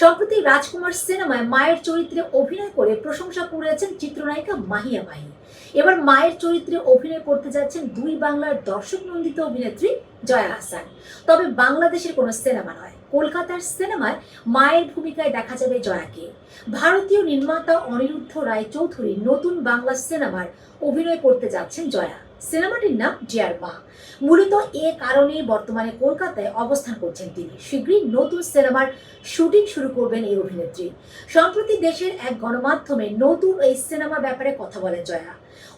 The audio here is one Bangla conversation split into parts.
সম্প্রতি রাজকুমার সিনেমায় মায়ের চরিত্রে অভিনয় করে প্রশংসা কুড়িয়েছেন চিত্রনায়িকা মাহিয়া মাহি। এবার মায়ের চরিত্রে অভিনয় করতে যাচ্ছেন দুই বাংলার দর্শক নন্দিত অভিনেত্রী জয়া হাসান তবে বাংলাদেশের কোনো সিনেমা নয়। কলকাতার সিনেমায় মায়ের ভূমিকায় দেখা যাবে জয়াকে। ভারতীয় নির্মাতা অনিরুদ্ধ রায় চৌধুরী নতুন বাংলা সিনেমার অভিনয় করতে যাচ্ছেন জয়া। সিনেমাটির নাম জিয়ার মা। মূলত এ কারণেই বর্তমানে কলকাতায় অবস্থান করছেন তিনি। শীঘ্রই নতুন সিনেমার শুটিং শুরু করবেন এই অভিনেত্রী। সম্প্রতি দেশের এক গণমাধ্যমে নতুন এই সিনেমা ব্যাপারে কথা বলেন জয়া।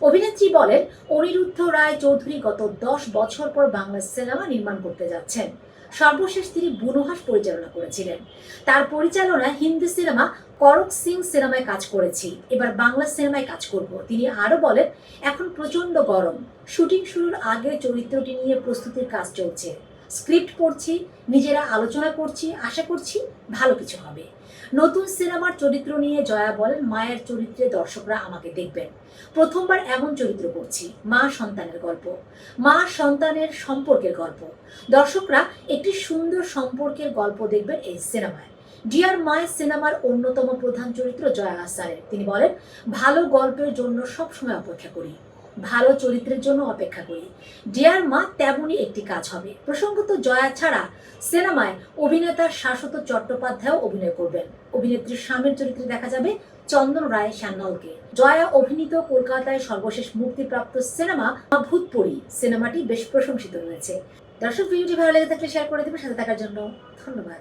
অভিনেত্রী বলেন, অনিরুদ্ধ রায় চৌধুরী গত দশ বছর পর বাংলা সিনেমা নির্মাণ করতে যাচ্ছেন। সর্বশেষ তিনি বুনোহাস পরিচালনা করেছিলেন। তার পরিচালনায় হিন্দি সিনেমা করক সিং সিনেমায় কাজ করেছি। এবার বাংলা সিনেমায় কাজ করব। তিনি আরও বলেন, এখন প্রচণ্ড গরম। শুটিং শুরুর আগে চরিত্রটি নিয়ে প্রস্তুতির কাজ চলছে। স্ক্রিপ্ট পড়ছি, নিজেরা আলোচনা করছি, আশা করছি ভালো কিছু হবে। নতুন সিনেমার চরিত্র নিয়ে জয়া বলেন মায়ের চরিত্রে দর্শকরা আমাকে দেখবেন। প্রথমবার এমন চরিত্র করছি, মা সন্তানের গল্প। মা সন্তানের সম্পর্কের গল্প। দর্শকরা একটি সুন্দর সম্পর্কের গল্প দেখবেন এই সিনেমায়। ডিয়ার মায় সিনেমার অন্যতম প্রধান চরিত্র জয়া আহসানের তিনি বলেন, ভালো গল্পের জন্য সবসময় অপেক্ষা করি। ভালো চরিত্রের জন্য অপেক্ষা করি। ডিয়ার মা, তেমনই একটি কাজ হবে। প্রসঙ্গত, জয়া ছাড়া সিনেমায় অভিনেতা শাশ্বত চট্টোপাধ্যায়ও অভিনয় করবেন। অভিনেত্রীর স্বামীর চরিত্রে দেখা যাবে চন্দন রায় সান্যালকে। জয়া অভিনীত কলকাতায় সর্বশেষ মুক্তিপ্রাপ্ত সিনেমা ভূতপরি। সিনেমাটি বেশ প্রশংসিত হয়েছে। দর্শক, ভিডিওটি ভালো লেগে থাকলে শেয়ার করে দেবে সাথে থাকার জন্য ধন্যবাদ।